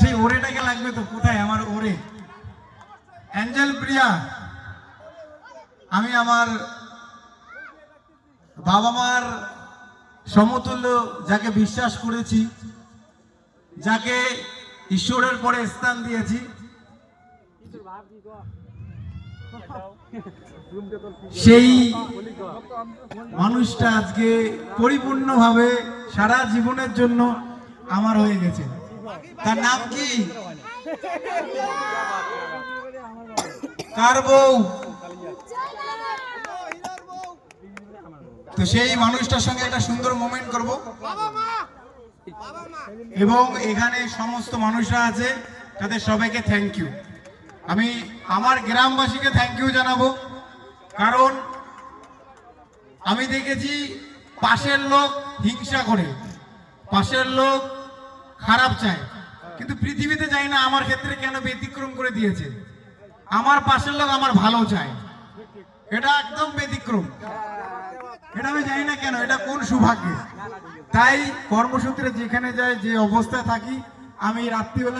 সেই ওরেটাকে লাগবে তো কোথায়? আমার ওরে অ্যাঞ্জেল প্রিয়া, আমি আমার বাবা মার সমতুল্য যাকে বিশ্বাস করেছি, যাকে ঈশ্বরের পরে স্থান দিয়েছি। সেই মানুষটা আজকে পরিপূর্ণভাবে সারা জীবনের জন্য আমার হয়ে গেছে। তার নাম কি? কার বউ? তো সেই মানুষটার সঙ্গে একটা সুন্দর মোমেন্ট করব। এবং এখানে সমস্ত মানুষরা আছে, তাদের সবাইকে থ্যাংক ইউ আমি আমার গ্রামবাসীকে থ্যাংক ইউ জানাব। কারণ আমি দেখেছি পাশের লোক হিংসা করে, পাশের লোক খারাপ চায়। কিন্তু পৃথিবীতে যাই না আমার ক্ষেত্রে কেন ব্যতিক্রম করে দিয়েছে। আমার পাশের লোক আমার ভালো চায়। এটা একদম ব্যতিক্রম। এটা আমি জানি না কেন, এটা কোন সৌভাগ্য? তাই কর্মসূত্রে যেখানে যায় যে অবস্থায় থাকি, আমি রাত্রিবেলা